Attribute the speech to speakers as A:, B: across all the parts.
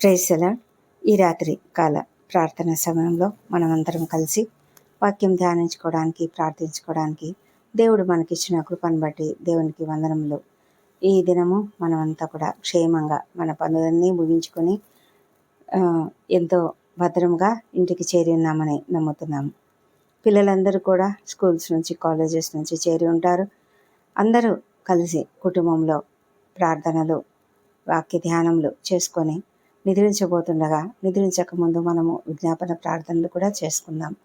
A: ప్రేసల ఈ రాత్రి కాల ప్రార్థన సమయంలో మనమందరం కలిసి వాక్యం ధ్యానించుకోవడానికి ప్రార్థించుకోవడానికి దేవుడు మనకిచ్చిన కృపను బట్టి దేవునికి వందనములు. ఈ దినము మనమంతా కూడా క్షేమంగా మన పనులన్నీ ముగించుకొని ఎంతో భద్రంగా ఇంటికి చేరి ఉన్నామని నమ్ముతున్నాము పిల్లలందరూ కూడా స్కూల్స్ నుంచి కాలేజెస్ నుంచి చేరి ఉంటారు. అందరూ కలిసి కుటుంబంలో ప్రార్థనలు వాక్య ధ్యానములు చేసుకొని నిద్రించబోతుండగా నిద్రించక ముందు మనము విజ్ఞాపన ప్రార్థనలు కూడా చేసుకుందాం.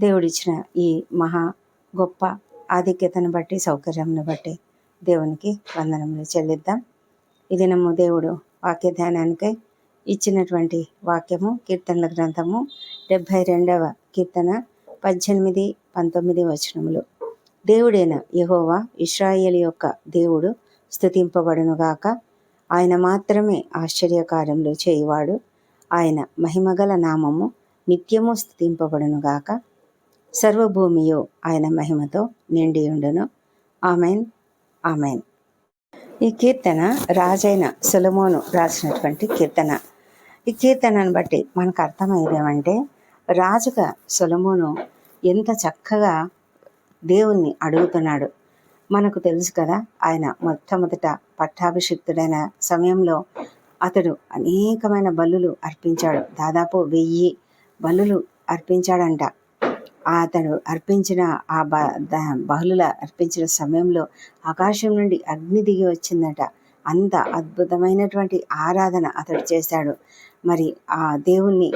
A: దేవుడిచ్చిన ఈ మహా గొప్ప ఆధిక్యతను బట్టి సౌకర్యంను బట్టి దేవునికి వందనములు చెల్లిద్దాం. ఈ దినము దేవుడు వాక్య ధ్యానానికై ఇచ్చినటువంటి వాక్యము కీర్తనల గ్రంథము డెబ్భై రెండవ కీర్తన పద్దెనిమిది పంతొమ్మిది వచనములు. దేవుడైన యహోవా ఇస్రాయేల్ యొక్క దేవుడు స్థుతింపబడునుగాక ఆయన మాత్రమే ఆశ్చర్యకార్యములు చేయువాడు. ఆయన మహిమగల నామము నిత్యము స్థితింపబడునుగాక సర్వభూమియు ఆయన మహిమతో నిండియుండును. ఆమెన్. ఆమెన్. ఈ కీర్తన రాజైన సులమోను రాసినటువంటి కీర్తన. ఈ కీర్తనను బట్టి మనకు అర్థమయ్యేది ఏమంటే రాజుగా సొలమోను ఎంత చక్కగా దేవుణ్ణి అడుగుతున్నాడు. మనకు తెలుసు కదా ఆయన మొట్టమొదట పట్టాభిషిక్తుడైన సమయంలో అతడు అనేకమైన బలులు అర్పించాడు. దాదాపు వెయ్యి బలులు అర్పించాడంట. అతడు అర్పించిన ఆ బ బహుళ అర్పించిన సమయంలో ఆకాశం నుండి అగ్ని దిగి వచ్చిందట. అంత అద్భుతమైనటువంటి ఆరాధన అతడు చేశాడు. మరి ఆ దేవుణ్ణి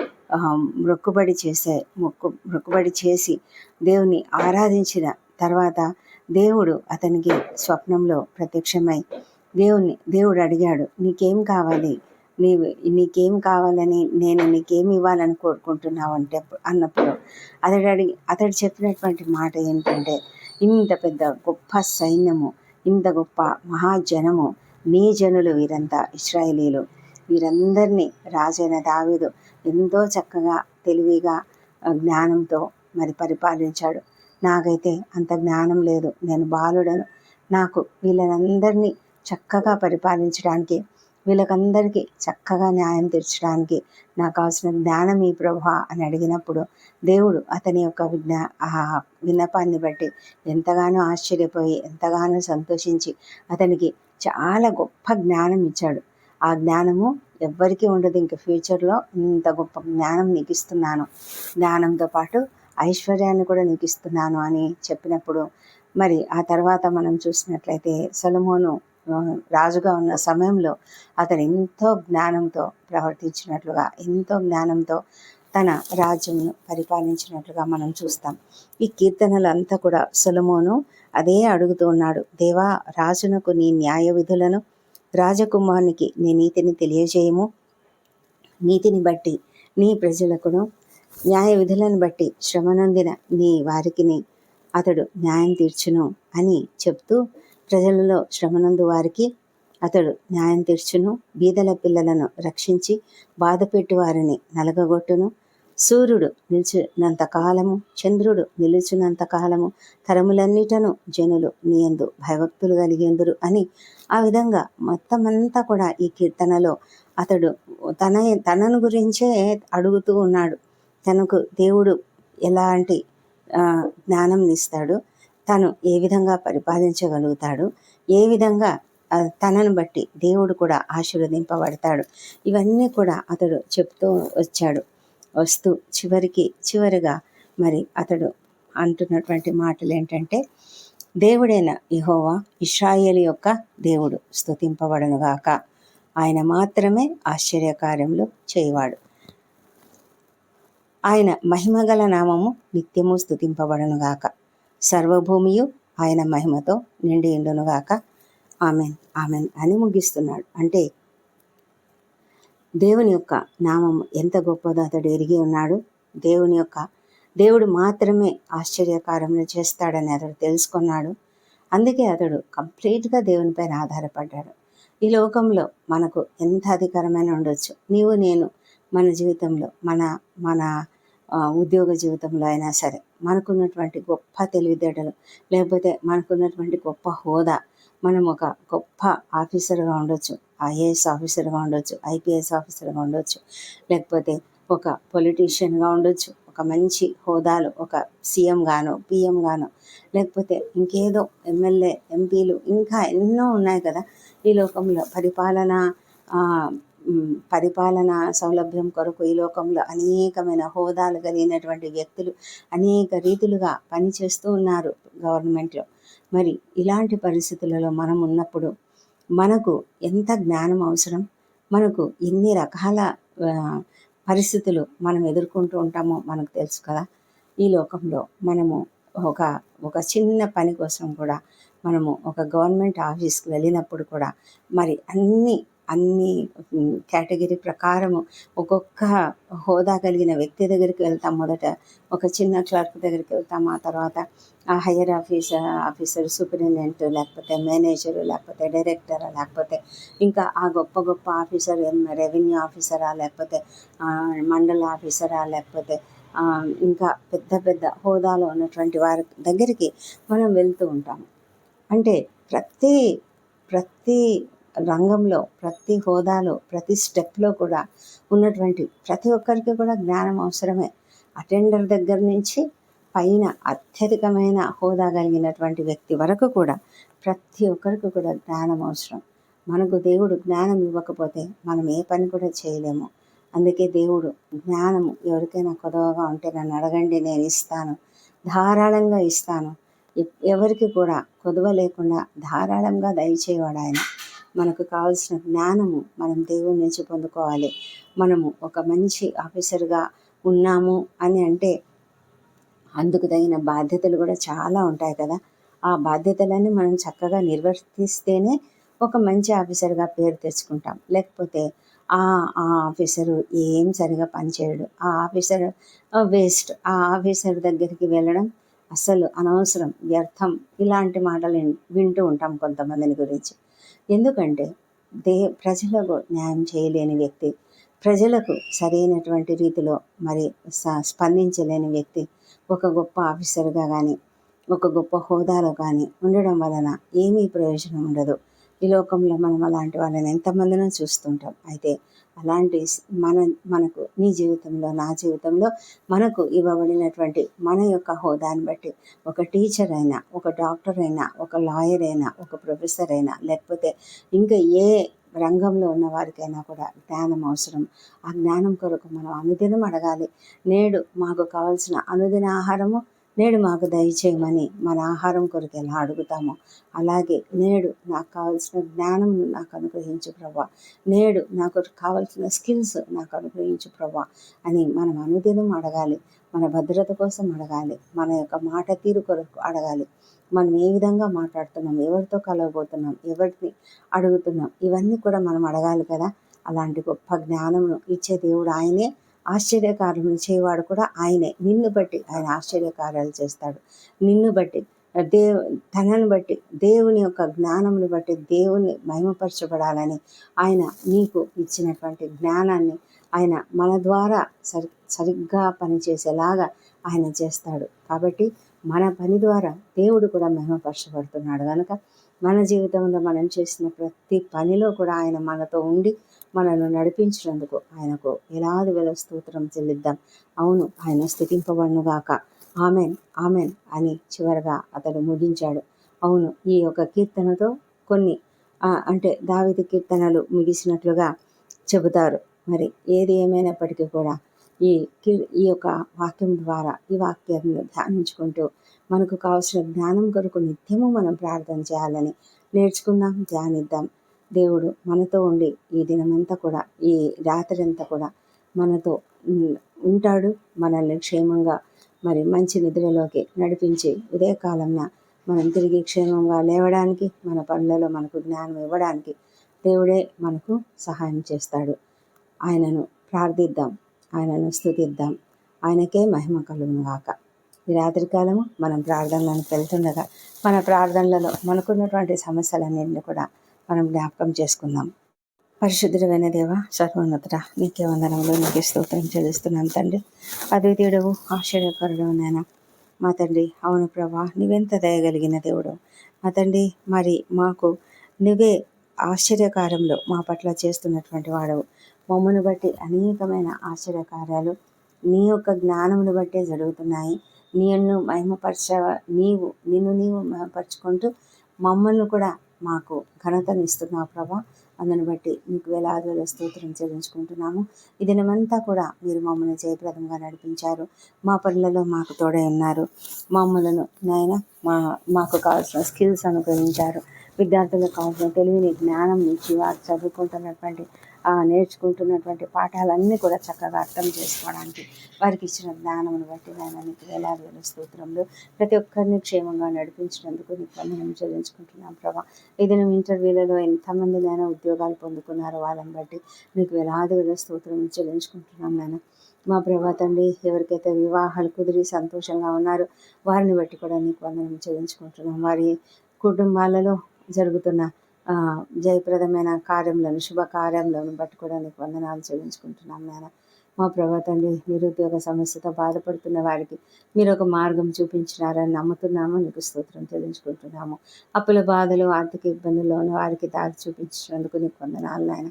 A: మొక్కుబడి చేసే మొక్కు మొక్కుబడి చేసి దేవుణ్ణి ఆరాధించిన తర్వాత దేవుడు అతనికి స్వప్నంలో ప్రత్యక్షమై దేవుని దేవుడు అడిగాడు నీకేం కావాలి? నీవు నీకేం కావాలని నేను నీకేం ఇవ్వాలని కోరుకుంటున్నావు? అంటే అన్నప్పుడు అతడు అడిగి అతడు చెప్పినటువంటి మాట ఏంటంటే ఇంత పెద్ద గొప్ప సైన్యము ఇంత గొప్ప మహాజనము నీ జనులు వీరంతా ఇస్రాయేలీలు వీరందరినీ రాజైన దావీదు ఎంతో చక్కగా తెలివిగా జ్ఞానంతో మరి పరిపాలించాడు. నాకైతే అంత జ్ఞానం లేదు. నేను బాలుడను. నాకు వీళ్ళనందరినీ చక్కగా పరిపాలించడానికి వీళ్ళకందరికీ చక్కగా న్యాయం తీర్చడానికి నాకు కావాల్సిన జ్ఞానం ఈ ప్రభా అని అడిగినప్పుడు దేవుడు అతని యొక్క విజ్ఞా ఆ విన్నపాన్ని బట్టి ఎంతగానో ఆశ్చర్యపోయి ఎంతగానో సంతోషించి అతనికి చాలా గొప్ప జ్ఞానం ఇచ్చాడు. ఆ జ్ఞానము ఎవ్వరికీ ఉండదు. ఇంక ఫ్యూచర్లో ఇంత గొప్ప జ్ఞానం నీకు ఇస్తున్నాను జ్ఞానంతో పాటు ఐశ్వర్యాన్ని కూడా నీకు ఇస్తున్నాను అని చెప్పినప్పుడు మరి ఆ తర్వాత మనం చూసినట్లయితే సొలమోను రాజుగా ఉన్న సమయంలో అతను ఎంతో జ్ఞానంతో ప్రవర్తించినట్లుగా ఎంతో జ్ఞానంతో తన రాజ్యంను పరిపాలించినట్లుగా మనం చూస్తాం. ఈ కీర్తనలు అంతా కూడా సొలమోను అదే అడుగుతూ ఉన్నాడు. దేవా రాజునకు నీ న్యాయ విధులను రాజకుమారునికి నీ నీతిని తెలియజేయము. నీతిని బట్టి నీ ప్రజలకును న్యాయ విధులను బట్టి శ్రమనొందిన నీ వారికిని అతడు న్యాయం తీర్చును అని చెప్తూ ప్రజలలో శ్రమనందు వారికి అతడు న్యాయం తీర్చును. బీదల పిల్లలను రక్షించి బాధపెట్టు వారిని నలగగొట్టును. సూర్యుడు నిలిచినంత కాలము చంద్రుడు నిలిచినంత కాలము తరములన్నిటను జనులు నీయందు భయభక్తులు కలిగేందురు అని ఆ విధంగా మొత్తం అంతా కూడా ఈ కీర్తనలో అతడు తన తనను గురించే అడుగుతూ ఉన్నాడు. తనకు దేవుడు ఎలాంటి జ్ఞానం ఇస్తాడు తను ఏ విధంగా పరిపాలించగలుగుతాడు ఏ విధంగా తనను బట్టి దేవుడు కూడా ఆశీర్వదింపబడతాడు. ఇవన్నీ కూడా అతడు చెప్తూ వచ్చాడు. వస్తూ చివరికి చివరిగా మరి అతడు అంటున్నటువంటి మాటలు ఏంటంటే దేవుడైన యహోవా ఇస్రాయేల్ యొక్క దేవుడు స్థుతింపబడనుగాక ఆయన మాత్రమే ఆశ్చర్యకార్యములు చేయవాడు. ఆయన మహిమగల నామము నిత్యము స్థుతింపబడనుగాక సర్వభూమియు ఆయన మహిమతో నిండి ఉండునుగాక ఆమెన్ ఆమెన్ అని ముగిస్తున్నాడు. అంటే దేవుని యొక్క నామం ఎంత గొప్పదో అతడు ఎరిగి ఉన్నాడు. దేవుని యొక్క దేవుడు మాత్రమే ఆశ్చర్యకారములు చేస్తాడని అతడు తెలుసుకున్నాడు. అందుకే అతడు కంప్లీట్గా దేవునిపైన ఆధారపడ్డాడు. ఈ లోకంలో మనకు ఎంత అధికారమైన ఉండొచ్చు. నీవు నేను మన జీవితంలో మన మన ఉద్యోగ జీవితంలో అయినా సరే మనకున్నటువంటి గొప్ప తెలివితేటలు లేకపోతే మనకున్నటువంటి గొప్ప హోదా మనం ఒక గొప్ప ఆఫీసర్గా ఉండొచ్చు ఐఏఎస్ ఆఫీసర్గా ఉండొచ్చు ఐపీఎస్ ఆఫీసర్గా ఉండొచ్చు లేకపోతే ఒక పొలిటీషియన్గా ఉండొచ్చు ఒక మంచి హోదాలో ఒక సీఎం గాను పిఎం గాను లేకపోతే ఇంకేదో ఎమ్మెల్యే ఎంపీలు ఇంకా ఎన్నో ఉన్నాయి కదా ఈ లోకంలో పరిపాలన పరిపాలన సౌలభ్యం కొరకు ఈ లోకంలో అనేకమైన హోదాలు కలిగినటువంటి వ్యక్తులు అనేక రీతులుగా పనిచేస్తూ ఉన్నారు గవర్నమెంట్లో. మరి ఇలాంటి పరిస్థితులలో మనం ఉన్నప్పుడు మనకు ఎంత జ్ఞానం అవసరం? మనకు ఎన్ని రకాల పరిస్థితులు మనం ఎదుర్కొంటూ ఉంటామో మనకు తెలుసు కదా. ఈ లోకంలో మనము ఒక ఒక చిన్న పని కోసం కూడా మనము ఒక గవర్నమెంట్ ఆఫీస్కి వెళ్ళినప్పుడు కూడా మరి అన్ని అన్ని కేటగిరీ ప్రకారము ఒక్కొక్క హోదా కలిగిన వ్యక్తి దగ్గరికి వెళ్తాం మొదట. ఒక చిన్న క్లర్క్ దగ్గరికి వెళ్తాం. ఆ తర్వాత ఆ హయ్యర్ ఆఫీసర్ ఆఫీసర్ సూపరింటెండెంట్ లేకపోతే మేనేజరు లేకపోతే డైరెక్టర్ లేకపోతే ఇంకా ఆ గొప్ప గొప్ప ఆఫీసర్ రెవెన్యూ ఆఫీసరా లేకపోతే మండల ఆఫీసరా లేకపోతే ఇంకా పెద్ద పెద్ద హోదాలో ఉన్నటువంటి వారి దగ్గరికి మనం వెళ్తూ ఉంటాము. అంటే ప్రతి ప్రతి రంగంలో ప్రతి హోదాలో ప్రతి స్టెప్లో కూడా ఉన్నటువంటి ప్రతి ఒక్కరికి కూడా జ్ఞానం అవసరమే. అటెండర్ దగ్గర నుంచి పైన అత్యధికమైన హోదా కలిగినటువంటి వ్యక్తి వరకు కూడా ప్రతి ఒక్కరికి కూడా జ్ఞానం అవసరం. మనకు దేవుడు జ్ఞానం ఇవ్వకపోతే మనం ఏ పని కూడా చేయలేము. అందుకే దేవుడు జ్ఞానము ఎవరికైనా కొదవగా ఉంటే నన్ను అడగండి నేను ఇస్తాను. ధారాళంగా ఇస్తాను. ఎవరికి కూడా కొదవ లేకుండా ధారాళంగా దయచేవాడు ఆయన. మనకు కావలసిన జ్ఞానము మనం దేవుని నుంచి పొందుకోవాలి. మనము ఒక మంచి ఆఫీసర్గా ఉన్నాము అని అంటే అందుకు తగిన బాధ్యతలు కూడా చాలా ఉంటాయి కదా. ఆ బాధ్యతలన్నీ మనం చక్కగా నిర్వర్తిస్తేనే ఒక మంచి ఆఫీసర్గా పేరు తెచ్చుకుంటాం. లేకపోతే ఆ ఆ ఆఫీసరు ఏం సరిగా పనిచేయడు. ఆ ఆఫీసర్ వేస్ట్. ఆ ఆఫీసర్ దగ్గరికి వెళ్ళడం అసలు అనవసరం వ్యర్థం ఇలాంటి మాటలు వింటూ ఉంటాం కొంతమందిని గురించి. ఎందుకంటే దే ప్రజలకు న్యాయం చేయలేని వ్యక్తి ప్రజలకు సరైనటువంటి రీతిలో మరి స- స్పందించలేని వ్యక్తి ఒక గొప్ప ఆఫీసర్గా కానీ ఒక గొప్ప హోదాలో కానీ ఉండడం వలన ఏమీ ప్రయోజనం ఉండదు. ఈ లోకంలో మనం అలాంటి వాళ్ళని ఎంతమందినో చూస్తుంటాం. అయితే అలాంటి మన మనకు నీ జీవితంలో నా జీవితంలో మనకు ఇవ్వబడినటువంటి మన యొక్క హోదాని బట్టి ఒక టీచర్ అయినా ఒక డాక్టర్ అయినా ఒక లాయర్ అయినా ఒక ప్రొఫెసర్ అయినా లేకపోతే ఇంకా ఏ రంగంలో ఉన్న వారికైనా కూడా జ్ఞానం అవసరం. ఆ జ్ఞానం కొరకు మనం అనుదినం అడగాలి. నేడు మాకు కావాల్సిన అనుదిన ఆహారము నేడు మాకు దయచేయమని మన ఆహారం కొరకు ఎలా అడుగుతామో అలాగే నేడు నాకు కావాల్సిన జ్ఞానం నాకు అనుగ్రహించు ప్రభా నేడు నాకు కావాల్సిన స్కిల్స్ నాకు అనుగ్రహించు ప్రభా అని మనం అనుదినం అడగాలి. మన భద్రత కోసం అడగాలి. మన యొక్క మాట తీరు కొరకు అడగాలి. మనం ఏ విధంగా మాట్లాడుతున్నాం ఎవరితో కలవబోతున్నాం ఎవరిని అడుగుతున్నాం ఇవన్నీ కూడా మనం అడగాలి కదా. అలాంటి గొప్ప జ్ఞానమును ఇచ్చే దేవుడు ఆయనే. ఆశ్చర్యకార్యములు చేయవాడు కూడా ఆయనే. నిన్ను బట్టి ఆయన ఆశ్చర్యకార్యాలు చేస్తాడు. నిన్ను బట్టి దేవు తనను బట్టి దేవుని యొక్క జ్ఞానమును బట్టి దేవుని మహిమపరచబడాలని ఆయన నీకు ఇచ్చినటువంటి జ్ఞానాన్ని ఆయన మన ద్వారా సరి సరిగ్గా పనిచేసేలాగా ఆయన చేస్తాడు. కాబట్టి మన పని ద్వారా దేవుడు కూడా మహిమపరచబడుతున్నాడు. కనుక మన జీవితంలో మనం చేసిన ప్రతి పనిలో కూడా ఆయన మనతో ఉండి మనల్ని నడిపించినందుకు ఆయనకు ఎలాది వేల స్తోత్రం చెల్లిద్దాం. అవును ఆయన స్థుతింపబడునుగాక ఆమెన్ ఆమెన్ అని చివరగా అతడు ముగించాడు. అవును ఈ యొక్క కీర్తనతో కొన్ని అంటే దావిది కీర్తనలు ముగిసినట్లుగా చెబుతారు. మరి ఏది ఏమైనప్పటికీ కూడా ఈ కీ- ఈ యొక్క వాక్యం ద్వారా ఈ వాక్యాన్ని ధ్యానించుకుంటూ మనకు కావాల్సిన జ్ఞానం కొరకు నిత్యము మనం ప్రార్థన చేయాలని నేర్చుకుందాం ధ్యానిద్దాం. దేవుడు మనతో ఉండి ఈ దినమంతా కూడా ఈ రాత్రి అంతా కూడా మనతో ఉంటాడు మనల్ని క్షేమంగా మరి మంచి నిద్రలోకి నడిపించి ఉదయకాలంన మనం తిరిగి క్షేమంగా లేవడానికి మన పనులలో మనకు జ్ఞానం ఇవ్వడానికి దేవుడే మనకు సహాయం చేస్తాడు. ఆయనను ప్రార్థిద్దాం ఆయనను స్తుతిద్దాం. ఆయనకే మహిమ కలుగునుగాక ఈ రాత్రికాలము మనం ప్రార్థనలను వెళ్తుండగా మన ప్రార్థనలలో మనకున్నటువంటి సమస్యలన్నింటినీ కూడా మనం జ్ఞాపకం చేసుకుందాం. పరిశుద్ధుడమైన దేవ సర్వోన్నతుడ నీకే వందనంలో నీకే స్తోత్రం చెల్లిస్తున్నాను తండ్రి. అద్వితీయుడవు ఆశ్చర్యకరుడు నాయన. మా తండ్రి అవును ప్రభా నువ్వెంత దయగలిగిన దేవుడు. మా తండ్రి మరి మాకు నువ్వే ఆశ్చర్యకారంలో మా పట్ల చేస్తున్నటువంటి వాడవు. మమ్మను బట్టి అనేకమైన ఆశ్చర్యకార్యాలు నీ యొక్క జ్ఞానమును బట్టే జరుగుతున్నాయి. నీను మహిమపరచ నీవు నిన్ను నీవు మహిమపరచుకుంటూ మమ్మల్ని కూడా మాకు ఘనతనిస్తున్నావు ప్రభా. అందుని బట్టి మీకు వేలాది వేల స్తోత్రం చెల్లించుకుంటున్నాము. ఈ దినమంతా కూడా మీరు మమ్మల్ని జయప్రదంగా నడిపించారు. మా పనులలో మాకు తోడై ఉన్నారు. మమ్మలను నాయన మా మాకు కావాల్సిన స్కిల్స్ అనుగ్రహించారు. విద్యార్థులకు కావాల్సిన తెలివిని జ్ఞానం ఇచ్చి వారు చదువుకుంటున్నటువంటి నేర్చుకుంటున్నటువంటి పాఠాలన్నీ కూడా చక్కగా అర్థం చేసుకోవడానికి వారికి ఇచ్చిన జ్ఞానమును బట్టి నేను నీకు వేలాది వేల స్తోత్రంలో ప్రతి ఒక్కరిని క్షేమంగా నడిపించినందుకు నీకు వందనం చెల్లించుకుంటున్నాం ప్రభా. ఏదైనా ఇంటర్వ్యూలలో ఎంతమంది నేను ఉద్యోగాలు పొందుకున్నారో వాళ్ళని బట్టి నీకు వేలాది వేల స్తోత్రం చెల్లించుకుంటున్నాం నేను మా ప్రభా తండ్రి ఎవరికైతే వివాహాలు కుదిరి సంతోషంగా ఉన్నారో వారిని బట్టి కూడా నీకు వందనం చెల్లించుకుంటున్నాం. వారి కుటుంబాలలో జరుగుతున్న జయప్రదమైన కార్యములను శుభ కార్యములను పట్టుకోవడానికి వందనాలు చెల్లించుకుంటున్నాం నాయన. మా ప్రభా తండ్రి నిరుద్యోగ సమస్యతో బాధపడుతున్న వారికి మీరు ఒక మార్గం చూపించినారని నమ్ముతున్నాము నీకు స్తోత్రం చెల్లించుకుంటున్నాము. అప్పుల బాధలు ఆర్థిక ఇబ్బందుల్లో ఉన్న వారికి దారి చూపించినందుకు నీకు వందనాలు నాయన.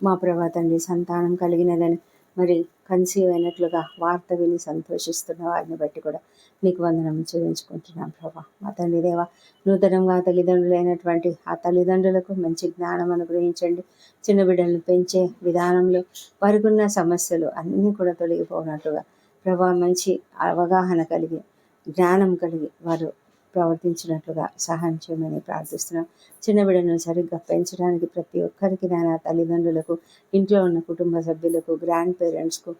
A: మా ప్రభా తండ్రి సంతానం కలిగినదని మరి కన్సీవ్ అయినట్లుగా వార్త విని సంతోషిస్తున్న వారిని బట్టి కూడా మీకు వందనం చెల్లించుకుంటున్నాం ప్రభా. మా తండ్రి దేవ నూతనంగా తల్లిదండ్రులైనటువంటి ఆ తల్లిదండ్రులకు మంచి జ్ఞానం అనుగ్రహించండి. చిన్న బిడ్డలను పెంచే విధానంలో వారికి ఉన్న సమస్యలు అన్నీ కూడా తొలగిపోయినట్టుగా ప్రభా మంచి అవగాహన కలిగి జ్ఞానం కలిగి వారు ప్రవర్తించినట్లుగా సహాయం చేయమని ప్రార్థిస్తున్నాం. చిన్న బిడ్డను సరిగ్గా పెంచడానికి ప్రతి ఒక్కరికి నాయన తల్లిదండ్రులకు ఇంట్లో ఉన్న కుటుంబ సభ్యులకు గ్రాండ్ పేరెంట్స్కు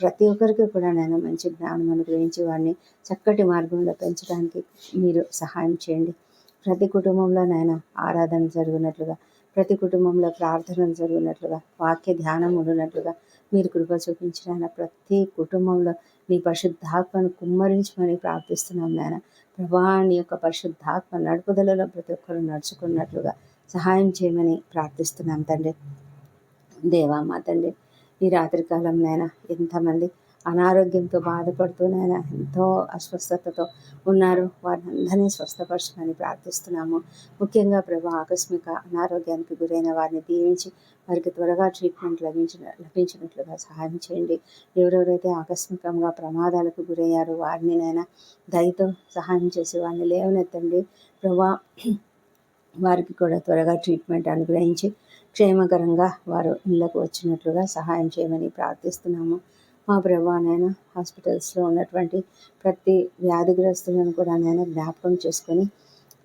A: ప్రతి ఒక్కరికి కూడా నేను మంచి జ్ఞానం అనుగ్రహించి వాడిని చక్కటి మార్గంలో పెంచడానికి మీరు సహాయం చేయండి. ప్రతి కుటుంబంలో నాయన ఆరాధన జరిగినట్లుగా ప్రతి కుటుంబంలో ప్రార్థనలు జరిగినట్లుగా వాక్య ధ్యానం ఉండినట్లుగా మీరు కృప చూపించిన ప్రతి కుటుంబంలో నీ పరిశుద్ధాత్మను కుమ్మరించమని ప్రార్థిస్తున్నాం నాయన. ప్రభా నీ యొక్క పరిశుద్ధాత్మ నడుపుదలలో ప్రతి ఒక్కరు నడుచుకున్నట్లుగా సహాయం చేయమని ప్రార్థిస్తున్నాం తండ్రి. దేవా మా తండ్రి ఈ రాత్రికాలంలోనైనా ఎంతమంది అనారోగ్యంతో బాధపడుతూనైనా ఎంతో అస్వస్థతతో ఉన్నారు. వారిని అందరినీ స్వస్థపరచమని ప్రార్థిస్తున్నాము. ముఖ్యంగా ప్రభా ఆకస్మిక అనారోగ్యానికి గురైన వారిని దీవించి వారికి త్వరగా ట్రీట్మెంట్ లభించిన లభించినట్లుగా సహాయం చేయండి. ఎవరెవరైతే ఆకస్మికంగా ప్రమాదాలకు గురయ్యారో వారిని నైనా దయతో సహాయం చేసి వారిని లేవనెత్తండి. ప్రభా వారికి కూడా త్వరగా ట్రీట్మెంట్ అనుగ్రహించి క్షేమకరంగా వారు ఇళ్ళకు వచ్చినట్లుగా సహాయం చేయమని ప్రార్థిస్తున్నాము. మా ప్రభానైనా హాస్పిటల్స్లో ఉన్నటువంటి ప్రతి వ్యాధిగ్రస్తులను కూడా నేను జ్ఞాపకం చేసుకొని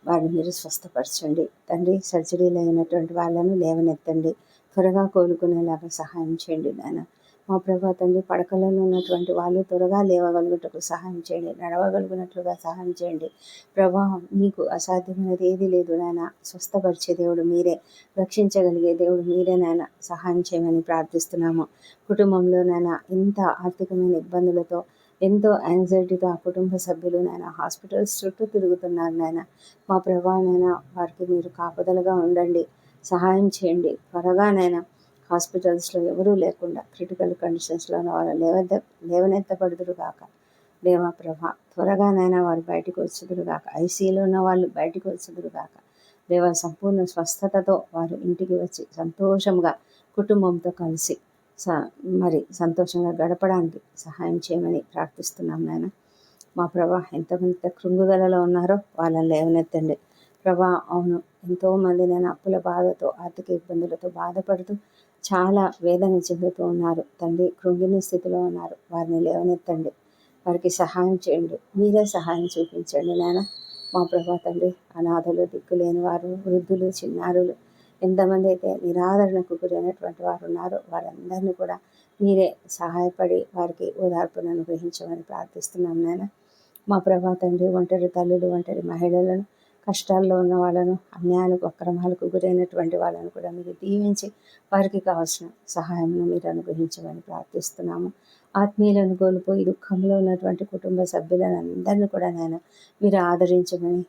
A: వారిని మీరు స్వస్థపరచండి. తండ్రి సర్జరీలు అయినటువంటి వాళ్ళను లేవనెత్తండి. త్వరగా కోలుకునేలాగా సహాయం చేయండి నాయన. మా ప్రభా తండ్రి పడకలలో ఉన్నటువంటి వాళ్ళు త్వరగా లేవగలుగుటకు సహాయం చేయండి. నడవగలుగునట్లుగా సహాయం చేయండి. ప్రభా మీకు అసాధ్యమైనది ఏది లేదు నాయన. స్వస్థపరిచే దేవుడు మీరే. రక్షించగలిగే దేవుడు మీరే నాయన. సహాయం చేయమని ప్రార్థిస్తున్నాము. కుటుంబంలో నాయన ఎంత ఆర్థికమైన ఇబ్బందులతో ఎంతో యాంగ్జైటీతో ఆ కుటుంబ సభ్యులు నాయన హాస్పిటల్స్ చుట్టూ తిరుగుతున్నారు నాయన. మా ప్రభా నాయన వారికి మీరు కాపుదలుగా ఉండండి. సహాయం చేయండి. త్వరగా నాయన హాస్పిటల్స్లో ఎవరూ లేకుండా క్రిటికల్ కండిషన్స్లో ఉన్న వాళ్ళు లేవద్ద లేవనెత్తబడుదురు కాక దేవా ప్రభ త్వరగానైనా వారు బయటకు వచ్చుదురు కాక ఐసీలో ఉన్న వాళ్ళు బయటకు వచ్చుదురు కాక దేవ సంపూర్ణ స్వస్థతతో వారు ఇంటికి వచ్చి సంతోషంగా కుటుంబంతో కలిసి స మరి సంతోషంగా గడపడానికి సహాయం చేయమని ప్రార్థిస్తున్నాం నాయన. మా ప్రభా ఎంతమంది కృంగుదలలో ఉన్నారో వాళ్ళని లేవనెత్తండి. ప్రభా అవును ఎంతోమంది నేను అప్పుల బాధతో ఆర్థిక ఇబ్బందులతో బాధపడుతూ చాలా వేదన చెందుతూ ఉన్నారు. తండ్రి కృంగిని స్థితిలో ఉన్నారు. వారిని లేవనెత్తండి. వారికి సహాయం చేయండి. మీరే సహాయం చూపించండి నాన్న. మా ప్రభా తండ్రి అనాథలు దిక్కులేని వారు వృద్ధులు చిన్నారులు ఎంతమంది అయితే నిరాదరణకు గురైనటువంటి వారు ఉన్నారో వారందరినీ కూడా మీరే సహాయపడి వారికి ఓదార్పును అనుగ్రహించమని ప్రార్థిస్తున్నాం నాన్న. మా ప్రభా తండ్రి ఒంటరి తల్లులు ఒంటరి మహిళలను కష్టాల్లో ఉన్న వాళ్ళను అన్యాయాలకు అక్రమాలకు గురైనటువంటి వాళ్ళను కూడా మీరు దీవించి వారికి కావాల్సిన సహాయంను మీరు అనుగ్రహించమని ప్రార్థిస్తున్నాము. ఆత్మీయులను కోల్పోయి దుఃఖంలో ఉన్నటువంటి కుటుంబ సభ్యులను అందరినీ కూడా నేను మీరు ఆదరించమని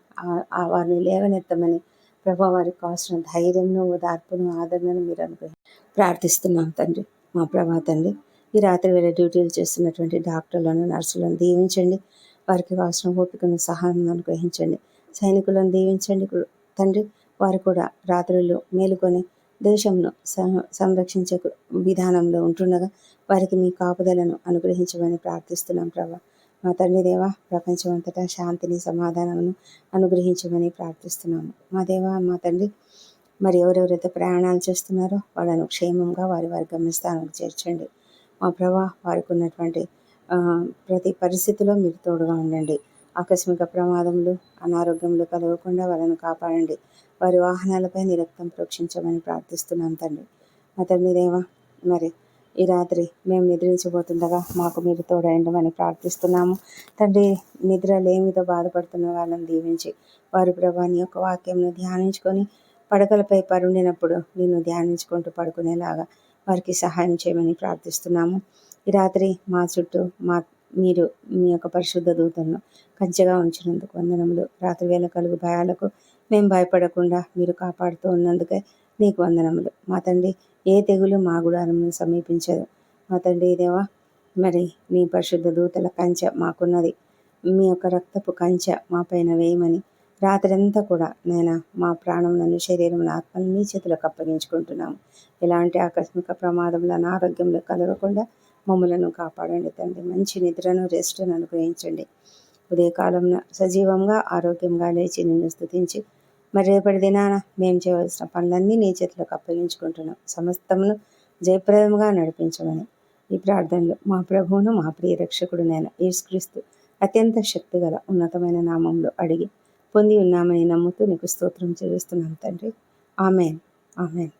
A: వారిని లేవనెత్తమని ప్రభా వారికి కావాల్సిన ధైర్యంను ఓదార్పును ఆదరణను మీరు అనుగ్రహి ప్రార్థిస్తున్నాం తండ్రి. మా ప్రభా తండ్రి ఈ రాత్రి వేళ డ్యూటీలు చేస్తున్నటువంటి డాక్టర్లను నర్సులను దీవించండి. వారికి కావాల్సిన ఓపికను సహాయం అనుగ్రహించండి. సైనికులను దీవించండి. తండ్రి వారు కూడా రాత్రులు మేలుకొని దేశంను సంరక్షించే విధానంలో ఉంటుండగా వారికి మీ కాపుదలను అనుగ్రహించమని ప్రార్థిస్తున్నాం ప్రభా. మా తండ్రి దేవ ప్రపంచం అంతటా శాంతిని సమాధానమును అనుగ్రహించమని ప్రార్థిస్తున్నాము. మా దేవ మా తండ్రి మరి ఎవరెవరైతే ప్రయాణాలు చేస్తున్నారో వాళ్ళను క్షేమంగా వారి వారి గమ్యస్థానానికి చేర్చండి. మా ప్రభా వారికి ఉన్నటువంటి ప్రతి పరిస్థితిలో మీరు తోడుగా ఉండండి. ఆకస్మిక ప్రమాదములు అనారోగ్యములు కలగకుండా వాళ్ళను కాపాడండి. వారి వాహనాలపై నిరక్తం ప్రోక్షించమని ప్రార్థిస్తున్నాం తండ్రి. మా తండ్రి మరి ఈ రాత్రి మేము నిద్రించబోతుండగా మాకు మీరు తోడైండమని ప్రార్థిస్తున్నాము. తండ్రి నిద్ర లేమితో బాధపడుతున్న వాళ్ళని దీవించి వారి ప్రభాని యొక్క వాక్యంను ధ్యానించుకొని పడకలపై పరుండినప్పుడు నేను ధ్యానించుకుంటూ పడుకునేలాగా వారికి సహాయం చేయమని ప్రార్థిస్తున్నాము. ఈ రాత్రి మా చుట్టూ మా మీరు మీ యొక్క పరిశుద్ధ దూతలను కంచెగా ఉంచినందుకు వందనములు. రాత్రి వేళ కలుగు భయాలకు మేము భయపడకుండా మీరు కాపాడుతూ ఉన్నందుకే నీకు వందనములు. మా తండ్రి ఏ తెగులు మా గుడారంను సమీపించదు. మా తండ్రి దేవా మరి మీ పరిశుద్ధ దూతల కంచె మాకున్నది. మీ యొక్క రక్తపు కంచె మా పైన వేయమని రాత్రంతా కూడా నేను మా ప్రాణములను శరీరం ఆత్మను మీ చేతులకు అప్పగించుకుంటున్నాము. ఎలాంటి ఆకస్మిక ప్రమాదంలో అనారోగ్యంలో కలగకుండా మమ్మలను కాపాడండి తండ్రి. మంచి నిద్రను రెస్ట్ను అనుగ్రహించండి. ఉదయకాలం సజీవంగా ఆరోగ్యంగా లేచి నిన్ను స్థుతించి మరి రేపటి దినాన మేము చేయవలసిన పనులన్నీ నీ చేతులకు అప్పగించుకుంటున్నాం. సమస్తమును జయప్రదంగా నడిపించమని ఈ ప్రార్థనలు మా ప్రభువును మా ప్రియ రక్షకుడు నేను యేసుక్రీస్తు అత్యంత శక్తిగల ఉన్నతమైన నామంలో అడిగి పొంది ఉన్నామని నమ్ముతూ నీకు స్తోత్రం చెల్లిస్తున్నాను తండ్రి. ఆమెన్. ఆమెన్.